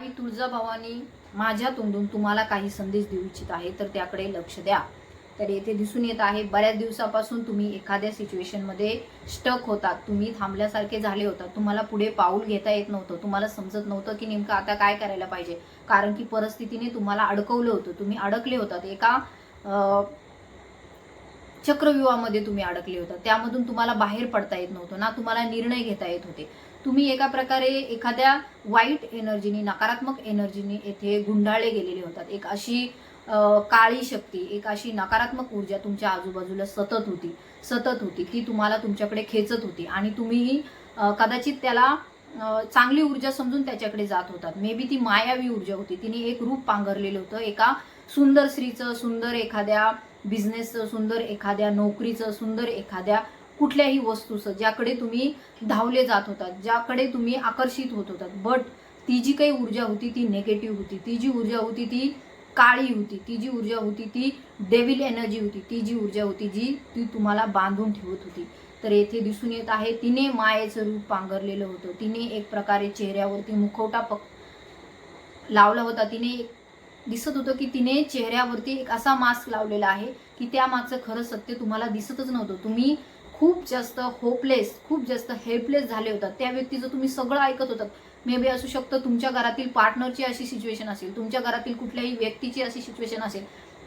मी तुळजाभवानी माझ्या तोंडून तुम्हाला काही संदेश देऊ इच्छित आहे तर त्याकडे लक्ष द्या. तर येथे दिसून येत आहे बऱ्याच दिवसापासून तुम्ही एखाद्या सिच्युएशनमध्ये स्टक होता तुम्ही थांबल्यासारखे झाले होतात. तुम्हाला पुढे पाऊल घेता येत नव्हतं. तुम्हाला समजत नव्हतं की नेमकं आता काय करायला पाहिजे. कारण की परिस्थितीने तुम्हाला अडकवलं होतं. तुम्ही अडकले होतात. एका चक्रव्यूहामध्ये तुम्ही अडकले होता त्यामधून तुम्हाला बाहेर पडता येत नव्हतं ना. तुम्हाला निर्णय घेता येत होते. तुम्ही एका प्रकारे एखाद्या वाईट एनर्जीनी नकारात्मक एनर्जीनी येथे गुंडाळले गेलेले होतात. एक अशी काळी शक्ती एक अशी नकारात्मक ऊर्जा तुमच्या आजूबाजूला सतत होती सतत होती. ती तुम्हाला तुमच्याकडे खेचत होती आणि तुम्हीही कदाचित त्याला चांगली ऊर्जा समजून त्याच्याकडे जात होतात. मे बी ती मायावी ऊर्जा होती. तिने एक रूप पांघरलेलं होतं. एका सुंदर स्त्रीचं सुंदर एखाद्या बिझनेसचं सुंदर एखाद्या नोकरीचं सुंदर एखाद्या कुठल्याही वस्तूचं ज्याकडे तुम्ही धावले जात होतात ज्याकडे तुम्ही आकर्षित होत होतात. बट ती जी काही ऊर्जा होती ती नेगेटिव्ह होती. ती जी ऊर्जा होती ती काळी होती. ती जी ऊर्जा होती ती डेव्हिल एनर्जी होती. ती जी ऊर्जा होती जी ती तुम्हाला बांधून ठेवत होती. तर येथे दिसून येत आहे तिने मायेचं रूप पांघरलेलं होतं. तिने एक प्रकारे चेहऱ्यावरती मुखवटा पक लावला होता. तिने दिसत होतं की तिने चेहऱ्यावरती एक असा मास्क लावलेला आहे की त्यामागचं खरं सत्य तुम्हाला दिसतच नव्हतं. तुम्ही खूप जास्त होपलेस खूप जास्त हेल्पलेस झाले होतात. त्या व्यक्तीचं तुम्ही सगळं ऐकत होतात मे बी असू शकतं तुमच्या घरातील पार्टनरची अशी सिच्युएशन असेल तुमच्या घरातील कुठल्याही व्यक्तीची अशी सिच्युएशन असेल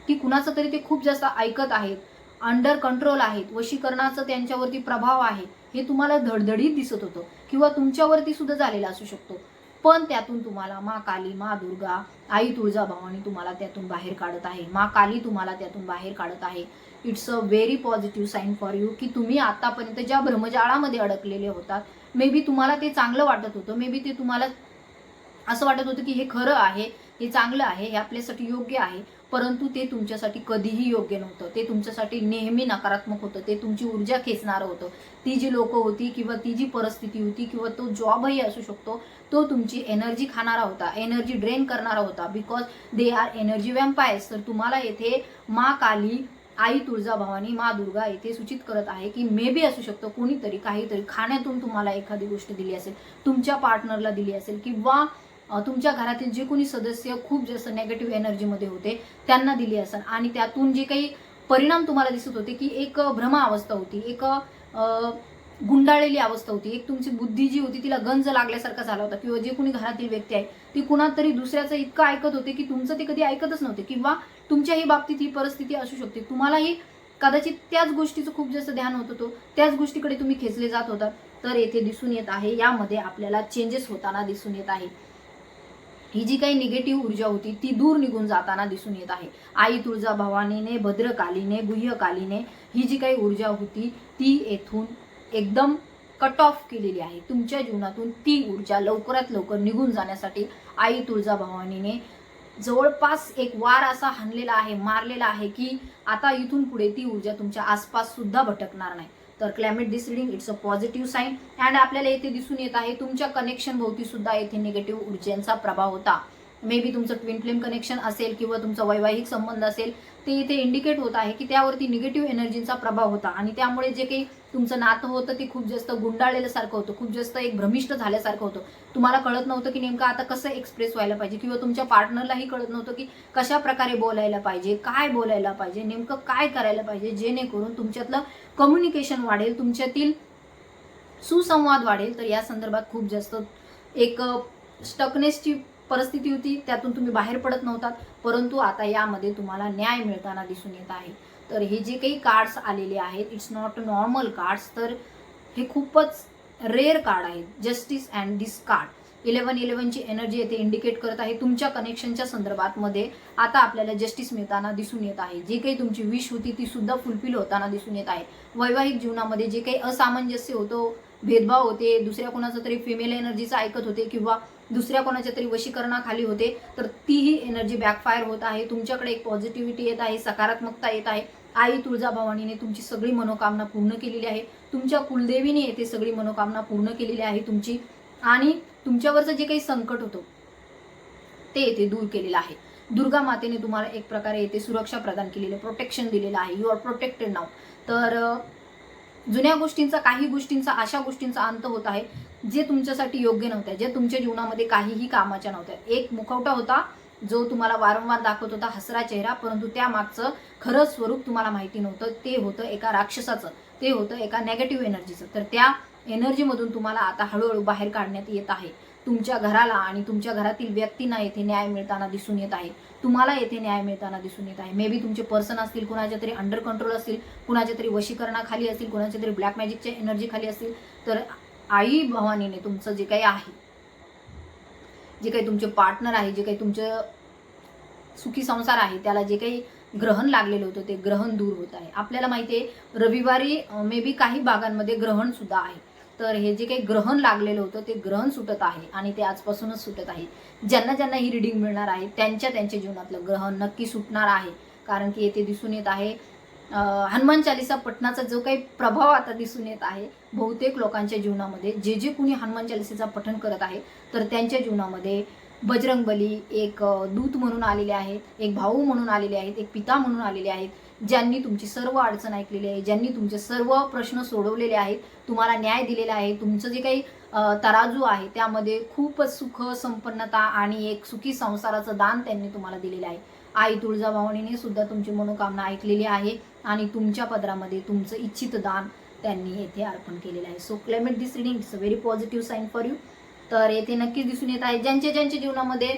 की कुणाचं तरी ते खूप जास्त ऐकत आहेत अंडर कंट्रोल आहेत वशीकरणाचं त्यांच्यावरती प्रभाव आहे हे तुम्हाला धडधडीत दिसत होतं किंवा तुमच्यावरती सुद्धा झालेलं असू शकतो. पण त्यातून तुम्हाला मा काली मा दुर्गा आई तुळजाभवानी तुम्हाला त्यातून बाहेर काढत आहे मा काली तुम्हाला त्यातून बाहेर काढत आहे. It's a very positive sign for you की तुम्ही आतापर्यंत ज्या भ्रमजाळामध्ये अडकलेले होतात मे बी तुम्हाला ते चांगलं वाटत होतं मे बी ते तुम्हाला असं वाटत होतं की हे खरं आहे हे चांगलं आहे हे आपल्यासाठी योग्य आहे परंतु ते तुमच्यासाठी कधीही योग्य नव्हतं. ते तुमच्यासाठी नेहमी नकारात्मक होतं ते तुमची ऊर्जा खेचणारं होतं. ती जी लोक होती किंवा ती जी परिस्थिती होती किंवा तो जॉबही असू शकतो तो तुमची एनर्जी खाणारा होता एनर्जी ड्रेन करणारा होता because they are energy vampires तर तुम्हाला येथे मा काली आई तुळजाभवानी मा दुर्गा येथे सूचित करत आहे की मे बी असू शकतं कोणीतरी काहीतरी खाण्यातून तुम्हाला एखादी गोष्ट दिली असेल तुमच्या पार्टनरला दिली असेल किंवा तुमच्या घरातील जे कोणी सदस्य खूप जास्त नेगेटिव्ह एनर्जीमध्ये होते त्यांना दिली असेल. आणि त्यातून जे काही परिणाम तुम्हाला दिसत होते की एक भ्रमा अवस्था होती एक गुंडाळलेली अवस्था होती. एक तुमची बुद्धी जी होती तिला गंज लागल्यासारखा झाला होता. किंवा जे कोणी घरातील व्यक्ती आहे ती कुणातरी दुसऱ्याचं इतकं ऐकत होते की तुमचं ते कधी ऐकतच नव्हते. किंवा तुमच्याही बाबतीत ही परिस्थिती असू शकते. तुम्हालाही कदाचित त्याच गोष्टीचं खूप जास्त ध्यान होत होतं त्याच गोष्टीकडे तुम्ही खेचले जात होता. तर येथे दिसून येत आहे यामध्ये आपल्याला चेंजेस होताना दिसून येत आहे. ही जी काही निगेटिव्ह ऊर्जा होती ती दूर निघून जाताना दिसून येत आहे. आई तुळजा भवानीने भद्रकालीने गुह्यकालीने ही जी काही ऊर्जा होती ती येथून एकदम कट ऑफ केलेली आहे. तुमच्या जीवनातून ती ऊर्जा लवकरात लवकर निघून जाण्यासाठी आई तुळजा भवानीने जवळपास एक वार असा हाणलेला आहे मारलेला आहे की आता इथून पुढे ती ऊर्जा तुमच्या आसपास सुद्धा भटकणार नाही. तर claim it this reading it's a positive sign and आपल्याला येथे दिसून येत आहे तुमच्या कनेक्शन भोवती सुद्धा येथे निगेटिव्ह ऊर्जेचा प्रभाव होता. मे बी तुमचं ट्विन फ्लेम कनेक्शन असेल किंवा तुमचा वैवाहिक संबंध असेल ते इथे इंडिकेट होत आहे की त्यावरती निगेटिव्ह एनर्जीचा प्रभाव होता आणि त्यामुळे जे काही तुमचं नातं होतं ते खूप जास्त गुंडाळलेल्यासारखं होतं खूप जास्त एक भ्रमिष्ट झाल्यासारखं होतं. तुम्हाला कळत नव्हतं की नेमकं आता कसं एक्सप्रेस व्हायला पाहिजे किंवा तुमच्या पार्टनरलाही कळत नव्हतं की कशा प्रकारे बोलायला पाहिजे काय बोलायला पाहिजे नेमकं काय करायला पाहिजे जेणेकरून तुमच्यातलं कम्युनिकेशन वाढेल तुमच्यातील सुसंवाद वाढेल. तर या संदर्भात खूप जास्त एक स्टकनेसची परिस्थिती होती. त्यातून तुम्ही बाहेर पडत नव्हतात. परंतु आता यामध्ये तुम्हाला न्याय मिळताना दिसून येत आहे. तर हे जे काही कार्ड्स आलेले आहेत इट्स नॉट नॉर्मल कार्ड्स तर हे खूपच रेअर कार्ड आहेत justice and this card eleven इलेव्हनची energy येथे इंडिकेट करत आहे तुमच्या कनेक्शनच्या संदर्भात मध्ये. आता आपल्याला जस्टिस मिळताना दिसून येत आहे. जे काही तुमची विश होती ती सुद्धा फुलफिल होताना दिसून येत आहे. वैवाहिक जीवनामध्ये जे काही असामंजस्य होतो भेदभाव होते दुसऱ्या कोणाचं तरी फिमेल एनर्जीचं ऐकत होते किंवा दुसऱ्या कोणाच्या तरी वशीकरणाखाली होते तर तीही एनर्जी बॅकफायर होत आहे. तुमच्याकडे एक पॉझिटिव्हिटी येत आहे सकारात्मकता येत आहे. आई तुळजाभवानीने तुमची सगळी मनोकामना पूर्ण केलेली आहे. तुमच्या कुलदेवीने येथे सगळी मनोकामना पूर्ण केलेली आहे तुमची. आणि तुमच्यावरचं जे काही संकट होतं ते येथे दूर केलेलं आहे. दुर्गा मातेने तुम्हाला एक प्रकारे येथे सुरक्षा प्रदान केलेली आहे प्रोटेक्शन दिलेलं आहे. यू आर प्रोटेक्टेड नाव तर जुन्या गोष्टींचा काही गोष्टींचा अशा गोष्टींचा अंत होत आहे जे तुमच्यासाठी योग्य नव्हत्या जे तुमच्या जीवनामध्ये काहीही कामाच्या नव्हत्या. एक मुखवटा होता जो तुम्हाला वारंवार दाखवत होता हसरा चेहरा परंतु त्या मागचं खरं स्वरूप तुम्हाला माहिती नव्हतं. ते होतं एका राक्षसाचं. ते होतं एका नेगेटिव्ह एनर्जीचं तर त्या एनर्जीमधून तुम्हाला आता हळूहळू बाहेर काढण्यात येत आहे. तुमच्या घराला आणि तुमच्या घरातील व्यक्तींना येथे न्याय मिळताना दिसून येत आहे. तुम्हाला येथे न्याय मिळताना दिसून येत आहे. मे बी तुमचे पर्सन असतील कुणाच्या तरी अंडर कंट्रोल असतील कुणाच्या तरी वशीकरणाखाली असतील कुणाच्या तरी ब्लॅक मॅजिकच्या एनर्जी खाली असतील. तर आई भवानीने तुमचं जे काही आहे जे काही तुमचे पार्टनर आहे जे काही तुमचं सुखी संसार आहे त्याला जे काही ग्रहण लागलेलं होतं ते ग्रहण दूर होत आहे. आपल्याला माहिती आहे रविवारी मे बी काही भागांमध्ये ग्रहण सुद्धा आहे. तर हे जे काही ग्रहण लागलेलं होतं ते ग्रहण सुटत आहे आणि ते आजपासूनच सुटत आहे. ज्यांना ज्यांना ही रिडिंग मिळणार आहे त्यांच्या त्यांच्या जीवनातलं ग्रहण नक्की सुटणार आहे. कारण की येथे दिसून येत आहे हनुमान चालिसा पठणाचा जो काही प्रभाव आता दिसून येत आहे बहुतेक लोकांच्या जीवनामध्ये जे जे कुणी हनुमान चालिसेचा पठण करत आहे तर त्यांच्या जीवनामध्ये बजरंग बली एक दूत म्हणून आलेले आहेत एक भाऊ म्हणून आलेले आहेत एक पिता म्हणून आलेले आहेत ज्यांनी तुमची सर्व अडचण ऐकलेली आहे ज्यांनी तुमचे सर्व प्रश्न सोडवलेले आहेत तुम्हाला न्याय दिलेला आहे तुमचं जे काही तराजू आहे त्यामध्ये खूपच सुख संपन्नता आणि एक सुखी संसाराचं दान त्यांनी तुम्हाला दिलेलं आहे. आई तुळजाभवानीने सुद्धा तुमची मनोकामना ऐकलेली आहे आणि तुमच्या पदरामध्ये तुमचं इच्छित दान त्यांनी येथे अर्पण केलेलं आहे. So claim it this reading it's a very positive sign for you तर येथे नक्कीच दिसून येत आहे ज्यांच्या ज्यांच्या जीवनामध्ये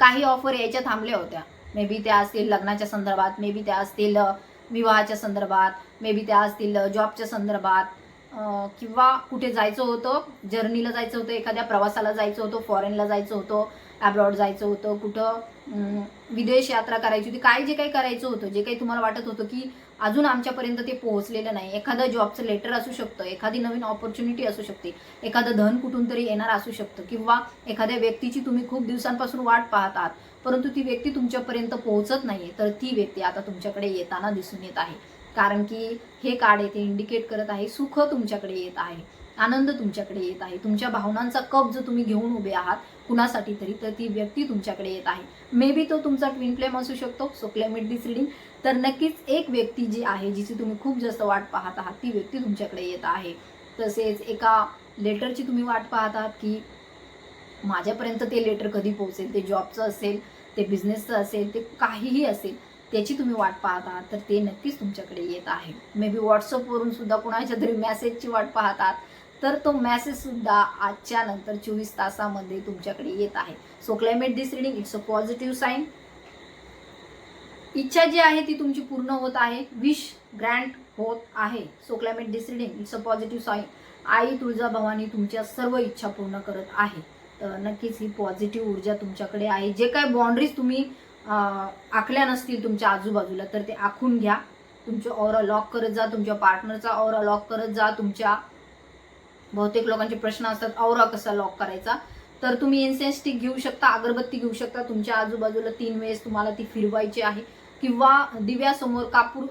काही ऑफर यायच्या थांबल्या होत्या मे बी त्या असतील लग्नाच्या संदर्भात मे बी त्या असतील विवाहाच्या संदर्भात मे बी त्या असतील जॉबच्या संदर्भात किंवा कुठे जायचं होतं जर्नीला जायचं होतं एखाद्या प्रवासाला जायचं होतं फॉरेनला जायचं होतं ॲब्रॉड जायचं होतं कुठं विदेश यात्रा करायची होती. काय जे काही करायचं होतं जे काही तुम्हाला वाटत होतं की अजून आमच्यापर्यंत ते पोहोचलेलं नाही. एखादं जॉबचं लेटर असू शकतं एखादी नवीन ऑपॉर्च्युनिटी असू शकते एखादं धन कुठून तरी येणार असू शकतं किंवा एखाद्या व्यक्तीची तुम्ही खूप दिवसांपासून वाट पाहत आहात परंतु ती व्यक्ती तुमच्यापर्यंत पोहोचत नाहीये तर ती व्यक्ती आता तुमच्याकडे येताना दिसून येत आहे. कारण की हे कार्ड येथे इंडिकेट करत आहे सुख तुमच्याकडे येत आहे. आनंद तुमच्याकडे येत आहे. तुमच्या भावनांचा कप जो तुम्ही घेऊन उभे आहात कुणासाठी तरी तर ती व्यक्ती तुमच्याकडे येत आहे. मे बी तो तुमचा ट्विन फ्लेम असू शकतो सो क्लेमेट दिस रिडिंग तर नक्कीच एक व्यक्ती जी आहे जिची तुम्ही खूप जास्त वाट पाहत आहात ती व्यक्ती तुमच्याकडे येत आहे. तसेच एका लेटरची तुम्ही वाट पाहत आहात की माझ्यापर्यंत ते लेटर कधी पोहोचेल? ते जॉबचं असेल ते बिझनेसचं असेल ते काहीही असेल त्याची तुम्ही वाट पाहत आहात तर ते नक्कीच तुमच्याकडे येत आहे. मे बी व्हॉट्सअपवरून सुद्धा कुणाच्या तरी मेसेजची वाट पाहतात तर तो मॅसेजसुद्धा आजच्या नंतर चोवीस तासामध्ये तुमच्याकडे येत आहे. So claim it this reading it's a positive sign इच्छा जी आहे ती तुमची पूर्ण होत आहे. विश ग्रँड होत आहे. So claim it this reading it's a positive sign आई तुळजाभवानी तुमच्या सर्व इच्छा पूर्ण करत आहे. तर नक्कीच ही पॉझिटिव्ह ऊर्जा तुमच्याकडे आहे. जे काय बाउंड्रीज तुम्ही आखल्या नसतील तुमच्या आजूबाजूला तर ते आखून घ्या. तुमच्या ऑरा लॉक करत जा तुमच्या पार्टनरचा ऑरा लॉक करत जा तुमच्या बहुतेक लोकांचे प्रश्न असतात औरा कसा लॉक करायचा? तर तुम्ही इन्सेन्स स्टिक घेऊ शकता अगरबत्ती घेऊ शकता. तुमच्या आजूबाजूला तीन वेळेस तुम्हाला ती फिरवायची आहे. किंवा दिव्यासमोर कापूर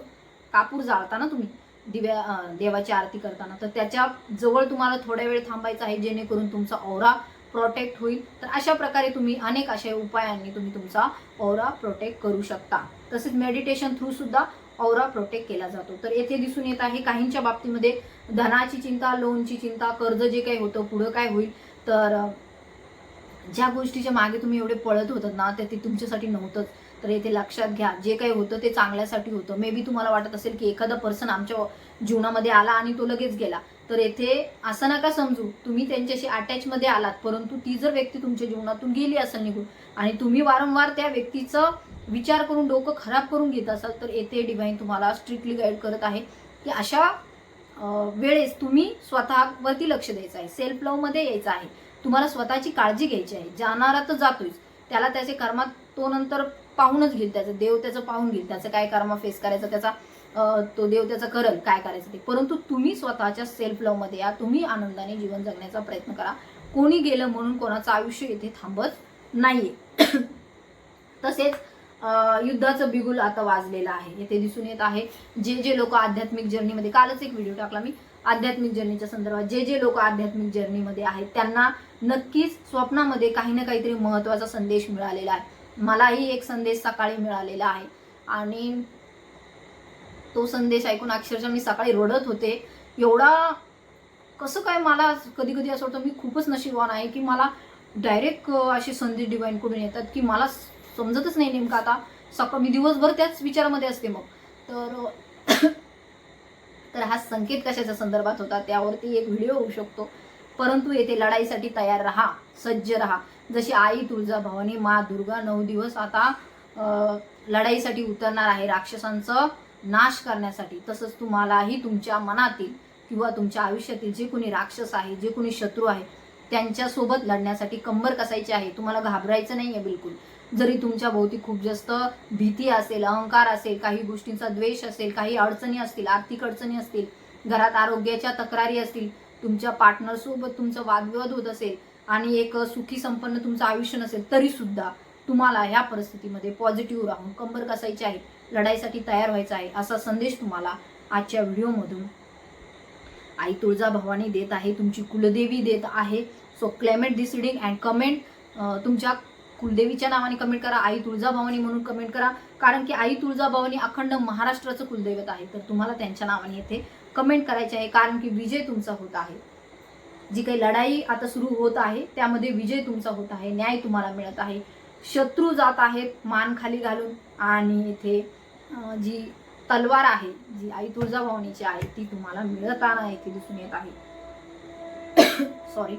कापूर जाळता ना तुम्ही दिव्या देवाची आरती करताना. तर त्याच्याजवळ तुम्हाला थोड्या वेळ थांबायचं आहे जेणेकरून तुमचा औरा प्रोटेक्ट होईल. तर अशा प्रकारे तुम्ही अनेक अशा उपायांनी तुम्ही तुमचा औरा प्रोटेक्ट करू शकता. तसेच मेडिटेशन थ्रू सुद्धा औरा प्रोटेक्ट केला जातो. तर येथे दिसून येत आहे काहींच्या बाबतीमध्ये धनाची चिंता लोनची चिंता कर्ज जे काही होतं पुढं काय होईल? तर ज्या गोष्टीच्या मागे तुम्ही एवढे पळत होतात ना ते तुमच्यासाठी नव्हतंच. तर येथे लक्षात घ्या जे काही होतं ते चांगल्यासाठी होतं. मे बी तुम्हाला वाटत असेल की एखादा पर्सन आमच्या जीवनामध्ये आला आणि तो लगेच गेला. तर येथे असं नका समजू तुम्ही त्यांच्याशी अटॅचमध्ये आलात परंतु ती जर व्यक्ती तुमच्या जीवनातून गेली असेल निघून आणि तुम्ही वारंवार त्या व्यक्तीचं विचार करून डोकं खराब करून घेत असाल तर येथे डिवाईन तुम्हाला स्ट्रिक्टली गाईड करत आहे की अशा वेळेस तुम्ही स्वतःवरती लक्ष द्यायचं आहे सेल्फ लवमध्ये यायचं आहे. तुम्हाला स्वतःची काळजी घ्यायची आहे जाणारा तर जातोच त्याला त्याचे कर्मात तो नंतर पाहूनच घेईल त्याचं देव त्याचं पाहून घेईल त्याचं काय कर्म फेस करायचं त्याचा तो देव त्याचं करल काय करायचं ते. परंतु तुम्ही स्वतःच्या सेल्फ लव्हमध्ये या. तुम्ही आनंदाने जीवन जगण्याचा प्रयत्न करा. कोणी गेलं म्हणून कोणाचं आयुष्य इथे थांबत नाहीये. तसेच युद्धाचं बिगुल आता वाजलेलं आहे. येथे दिसून येत आहे. जे जे लोक आध्यात्मिक जर्नीमध्ये कालच एक व्हिडिओ टाकला मी. आध्यात्मिक जर्नीच्या संदर्भात जे जे लोक आध्यात्मिक जर्नीमध्ये आहेत त्यांना नक्कीच स्वप्नामध्ये काही ना काहीतरी महत्त्वाचा संदेश मिळालेला आहे. मलाही एक संदेश सकाळी मिळालेला आहे. आणि तो संदेश ऐकून अक्षरशः मी सकाळी रडत होते. एवढा कसं काय मला कधी कधी असं वाटतं मी खूपच नशीबवान आहे की मला डायरेक्ट असे संदेश डिवाईनकडून येतात की मला समजतच नाही नेमकं आता. सकाळ मी दिवसभर त्याच विचारामध्ये असते मग. तर तर हा संकेत कशाच्या संदर्भात होता त्यावरती एक व्हिडिओ होऊ शकतो. परंतु येथे लढाईसाठी तयार राहा सज्ज राहा. जशी आई तुळजाभवानी मा दुर्गा नऊ दिवस आता लढाईसाठी उतरणार आहे राक्षसांचं नाश करण्यासाठी तसंच तुम्हालाही तुमच्या मनातील किंवा तुमच्या आयुष्यातील जे कोणी राक्षस आहे जे कोणी शत्रू आहे त्यांच्यासोबत लढण्यासाठी कंबर कसायची आहे तुम्हाला घाबरायचं नाही आहे बिलकुल. जरी तुमच्या भोवती खूप जास्त भीती असेल अहंकार असेल काही गोष्टींचा द्वेष असेल काही अडचणी असतील आर्थिक अडचणी असतील घरात आरोग्याच्या तक्रारी असतील तुमच्या पार्टनरसोबत तुमचं वादविवाद होत असेल आणि एक सुखी संपन्न तुमचं आयुष्य नसेल तरी सुद्धा तुम्हाला ह्या परिस्थितीमध्ये पॉझिटिव्ह राहून कंबर कसायची आहे. लढाईसाठी तयार व्हायचं आहे असा संदेश तुम्हाला आजच्या व्हिडिओमधून आई तुळजा भवानी देत आहे तुमची कुलदेवी देत आहे. So claim it this reading and comment तुमच्या कुलदेवीच्या नावाने कमेंट करा आई तुळजाभवानी म्हणून कमेंट करा. कारण की आई तुळजाभवानी अखंड महाराष्ट्राचं कुलदैवत आहे. तर तुम्हाला त्यांच्या नावाने येथे कमेंट करायचे आहे. कारण की विजय तुमचा होत आहे. जी काही लढाई आता सुरू होत आहे त्यामध्ये विजय तुमचा होत आहे. न्याय तुम्हाला मिळत आहे. शत्रू जात आहेत मान खाली घालून. आणि इथे जी तलवार आहे जी आई तुळजाभवानीची आहे ती तुम्हाला मिळताना इथे दिसून येत आहे. सॉरी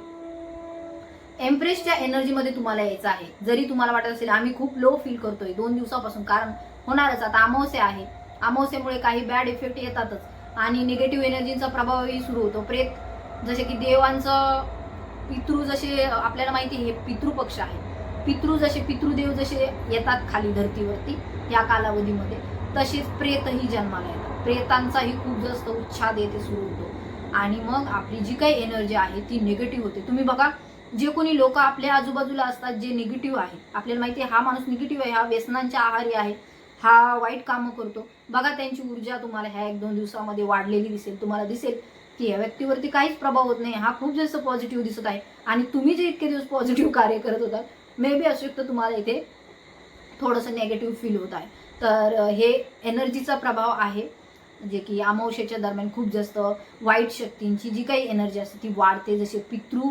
एम्प्रेसच्या एनर्जीमध्ये तुम्हाला यायचं आहे. जरी तुम्हाला वाटत असेल आम्ही खूप लो फील करतोय दोन दिवसापासून कारण होणारच आता अमावस्या आहे. अमावस्यामुळे काही बॅड इफेक्ट येतातच आणि निगेटिव्ह एनर्जीचा प्रभावही सुरू होतो. प्रेत जसे की देवांचं पितृ जसे आपल्याला माहिती आहे हे पितृपक्ष आहे. पितृ जसे पितृदेव जसे येतात खाली धर्तीवरती या कालावधीमध्ये तसेच प्रेतही जन्माला येतात. प्रेतांचाही खूप जास्त उच्छाद येथे सुरू होतो. आणि मग आपली जी काही एनर्जी आहे ती निगेटिव्ह होते. तुम्ही बघा जे कोणी लोक आपल्या आजूबाजूला असतात जे निगेटिव्ह आहे आपल्याला माहिती आहे हा माणूस निगेटिव्ह आहे हा व्यसनांच्या आहारी आहे हा वाईट कामं करतो. बघा त्यांची ऊर्जा तुम्हाला ह्या एक दोन दिवसामध्ये वाढलेली दिसेल. तुम्हाला दिसेल की या व्यक्तीवरती काहीच प्रभाव होत नाही. हा खूप जास्त पॉझिटिव्ह दिसत आहे. आणि तुम्ही जे इतके दिवस पॉझिटिव्ह कार्य करत होतात मे बी असू शकतं तुम्हाला इथे थोडंसं नेगेटिव्ह फील होत आहे. तर हे एनर्जीचा प्रभाव आहे. जे की अमावस्येच्या दरम्यान खूप जास्त वाईट शक्तींची जी काही एनर्जी असते ती वाढते. जसे पितृ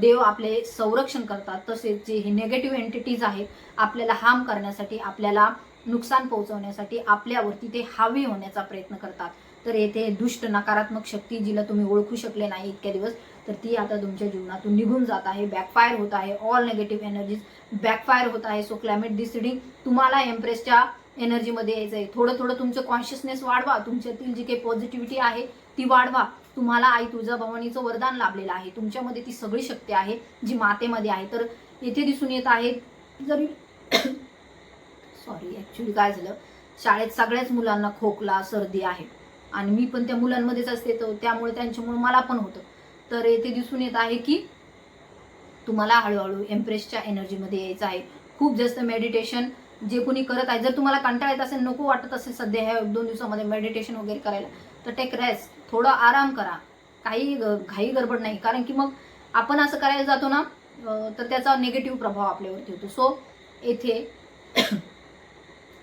देव आपले संरक्षण करतात तसेच जे हे नेगेटिव्ह एंटिटीज आहेत आपल्याला हार्म करण्यासाठी आपल्याला नुकसान पोहोचवण्यासाठी आपल्यावरती ते हावी होण्याचा प्रयत्न करतात. तर येथे दुष्ट नकारात्मक शक्ती जिला तुम्ही ओळखू शकले नाही इतक्या दिवस तर ती आता तुमच्या जीवनातून निघून जात आहे. बॅकफायर होत आहे. ऑल नेगेटिव्ह एनर्जीज बॅकफायर होत आहे. सो क्लायमेट डिसिडिंग तुम्हाला एम्प्रेसच्या एनर्जीमध्ये यायचं आहे थोडं थोडं तुमचं कॉन्शियसनेस वाढवा. तुमच्यातील जी काही पॉझिटिव्हिटी आहे ती वाढवा. तुम्हाला आई तुळजाभवानीचं वरदान लाभलेलं आहे. तुमच्यामध्ये ती सगळी शक्ती आहे जी मातेमध्ये आहे. तर येथे दिसून येत आहे जरी सॉरी ॲक्च्युली काय झालं? शाळेत सगळ्याच मुलांना खोकला सर्दी आहे. आणि मी पण त्या मुलांमध्येच असते तर त्यामुळे त्यांच्यामुळे मला पण होतं. तर येथे दिसून येत आहे की तुम्हाला हळूहळू एम्प्रेसच्या एनर्जीमध्ये यायचं आहे. खूप जास्त मेडिटेशन जे कोणी करत आहे जर तुम्हाला कंटाळा येत असेल नको वाटत असेल सध्या ह्या एक दोन दिवसामध्ये मेडिटेशन वगैरे करायला तर टेक रेस्ट थोडं आराम करा. काही घाई गडबड नाही कारण की मग आपण असं करायला जातो ना तर त्याचा निगेटिव्ह प्रभाव आपल्यावरती होतो. सो येथे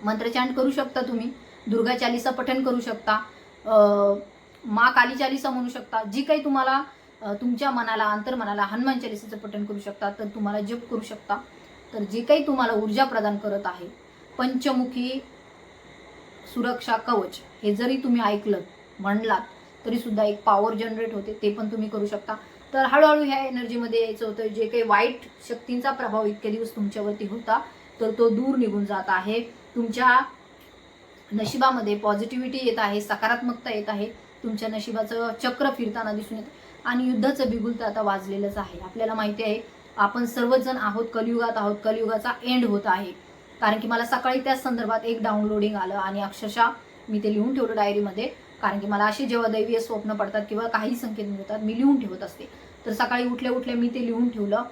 मंत्रचांट करू शकता तुम्ही दुर्गा चालिसा पठण करू शकता मा काली चालिसा म्हणू शकता जी काही तुम्हाला तुमच्या मनाला अंतर्मनाला हनुमान चालिसाचं पठण करू शकता तर तुम्हाला जप करू शकता. तर जे काही तुम्हाला ऊर्जा प्रदान करत आहे पंचमुखी सुरक्षा कवच हे जरी तुम्ही ऐकलं म्हणलात तरी सुद्धा एक पॉवर जनरेट होते ते पण तुम्ही करू शकता. तर हळूहळू ह्या एनर्जीमध्ये यायचं होतं जे काही वाईट शक्तींचा प्रभाव इतके दिवस तुमच्यावरती होता तर तो दूर निघून जात आहे. तुमच्या नशिबामध्ये पॉझिटिव्हिटी येत आहे सकारात्मकता येत आहे तुमच्या नशिबाचं चक्र फिरताना दिसून येत. आणि युद्धाचं बिगुल तर आता वाजलेलंच आहे. आपल्याला माहिती आहे आपण सर्वजण आहोत कलियुगात आहोत कलियुगाचा एंड होत आहे. कारण की मला सकाळी त्याच संदर्भात एक डाउनलोडिंग आलं आणि अक्षरशः मी ते लिहून ठेवलं डायरीमध्ये कारण की मला असे जेव्हा दैवीय स्वप्न पडतात किंवा काही संकेत मिळतात मी लिहून ठेवत असते. तर सकाळी उठल्या उठल्या मी ते लिहून ठेवलं.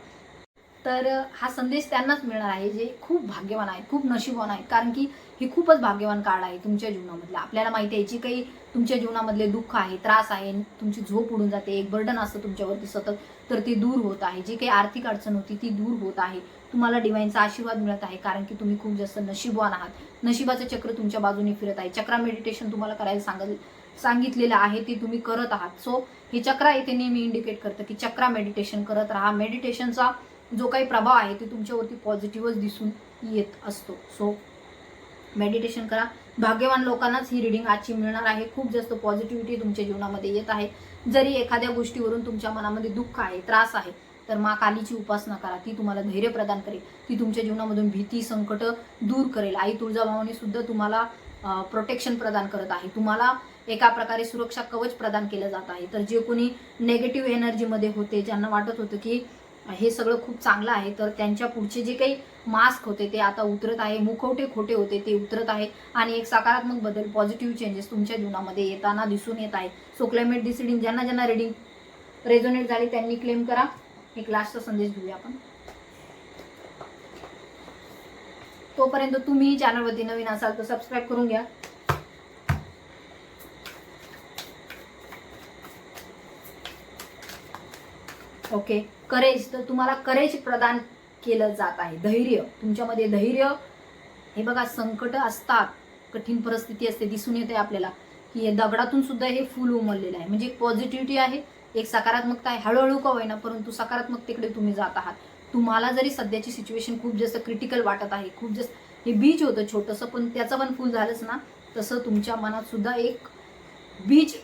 तर हा संदेश त्यांनाच मिळणार आहे जे खूप भाग्यवान आहेत खूप नशीबवान आहेत. कारण की हे खूपच भाग्यवान काळ आहे तुमच्या जीवनामधलं. आपल्याला माहिती आहे जी काही तुमच्या जीवनामधले दुःख आहे त्रास आहे तुमची झोप उडून जाते एक बर्डन असतं तुमच्यावरती सतत तर ते दूर होत आहे. जी काही आर्थिक अडचण होती ती दूर होत आहे. तुम्हाला डिवाईनचा आशीर्वाद मिळत आहे कारण की तुम्ही खूप जास्त नशीबवान आहात. नशिबाचं चक्र तुमच्या बाजूने फिरत आहे. चक्रा मेडिटेशन तुम्हाला करायला सांगल सांगितलेलं आहे ते तुम्ही करत आहात. सो हे चक्रा येथे नेहमी इंडिकेट करतं की चक्रा मेडिटेशन करत राहा. मेडिटेशनचा जो काही प्रभाव आहे ते तुमच्यावरती पॉझिटिव्हच दिसून येत असतो. सो मेडिटेशन करा. भाग्यवान लोकांनाच ही रिडिंग आजची मिळणार आहे. खूप जास्त पॉझिटिव्हिटी तुमच्या जीवनामध्ये येत आहे. जरी एखाद्या गोष्टीवरून तुमच्या मनामध्ये दुःख आहे त्रास आहे तर मा कालीची उपासना करा. ती तुम्हाला धैर्य प्रदान करेल. ती तुमच्या जीवनामधून भीती संकट दूर करेल. आई तुळजाभावाने सुद्धा तुम्हाला प्रोटेक्शन प्रदान करत आहे. तुम्हाला एका प्रकारे सुरक्षा कवच प्रदान केलं जात आहे. तर जे कोणी नेगेटिव्ह एनर्जीमध्ये होते ज्यांना वाटत होतं की हे सगळं खूप चांगलं आहे. तर त्यांच्या पुढचे जे काही मास्क होते ते आता उतरत आहे. मुखवटे खोटे होते ते उतरत आहे. आणि एक सकारात्मक बदल पॉझिटिव्ह चेंजेस तुमच्या जीवनामध्ये येताना दिसून येत आहे. सो क्लायमेट डिसिडिंग ज्यांना ज्यांना रिडिंग रेझोनेट झाली त्यांनी क्लेम करा. एक लास्टचा संदेश घेऊया आपण. तोपर्यंत तुम्ही चॅनलवरती नवीन असाल तर सबस्क्राईब करून घ्या. ओके. करेज तर तुम्हाला करेज प्रदान केलं जात आहे. धैर्य. तुमच्यामध्ये धैर्य हे बघा संकट असतात. कठीण परिस्थिती असते दिसून येते आपल्याला की दगडातून सुद्धा हे फुल उमललेलं आहे. म्हणजे एक पॉझिटिव्हिटी आहे एक सकारात्मकता आहे. हळूहळू का होईना परंतु सकारात्मकतेकडे तुम्ही जात आहात. तुम्हाला जरी सध्याची सिच्युएशन खूप जास्त क्रिटिकल वाटत आहे खूप जास्त हे बीज होतं छोटंसं पण त्याचं पण फुल झालंच ना तसं तुमच्या मनात सुद्धा एक बीज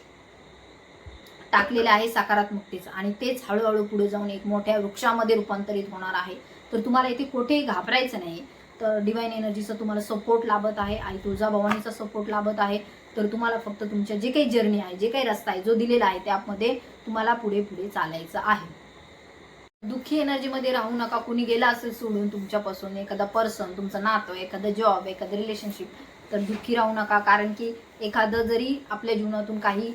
टाकलेलं आहे सकारात्मकतेचं आणि तेच हळूहळू पुढे जाऊन एक मोठ्या वृक्षामध्ये रूपांतरित होणार आहे. तर तुम्हाला इथे कुठेही घाबरायचं नाही. तर डिवाईन एनर्जीचा तुम्हाला सपोर्ट लाभत आहे आई तुळजाभवानीचा सपोर्ट लाभत आहे. तर तुम्हाला फक्त तुमच्या जे काही जर्नी आहे जे काही रस्ता आहे जो दिलेला आहे त्यामध्ये तुम्हाला पुढे पुढे चालायचं आहे. दुःखी एनर्जीमध्ये राहू नका. कुणी गेला असेल सोडून तुमच्यापासून एखादा पर्सन तुमचं नातं एखादा जॉब एखादं रिलेशनशिप तर दुःखी राहू नका. कारण की एखादं जरी आपल्या जीवनातून काही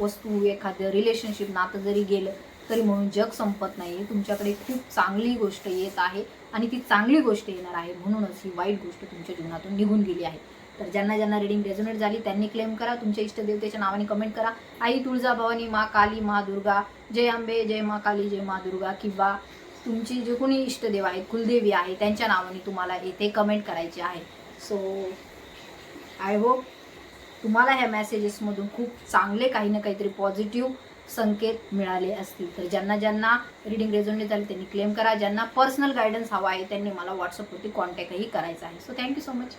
वस्तू एखादं रिलेशनशिप नातं जरी गेलं तरी म्हणून जग संपत नाही तुमच्याकडे खूप चांगली गोष्ट येत आहे आणि ती चांगली गोष्ट येणार आहे म्हणूनच ही वाईट गोष्ट तुमच्या जीवनातून निघून गेली आहे. तर ज्यांना ज्यांना रिडिंग रेझोनेट झाली त्यांनी क्लेम करा. तुमच्या इष्टदेवतेच्या नावाने कमेंट करा. आई तुळजाभवानी मा काली मा दुर्गा जय आंबे जय मा काली जय मा दुर्गा किंवा तुमची जे कोणी इष्टदेव आहेत कुलदेवी आहे त्यांच्या नावाने तुम्हाला येथे कमेंट करायचे आहे. सो आय होप तुम्हाला ह्या मेसेजेसमधून खूप चांगले काही ना काहीतरी पॉझिटिव्ह संकेत मिळाले असतील. तर ज्यांना ज्यांना रिडिंग रेझोनेट झाली त्यांनी क्लेम करा. ज्यांना पर्सनल गायडन्स हवा आहे त्यांनी मला व्हॉट्सअपवरती कॉन्टॅक्टही करायचा आहे. So thank you so much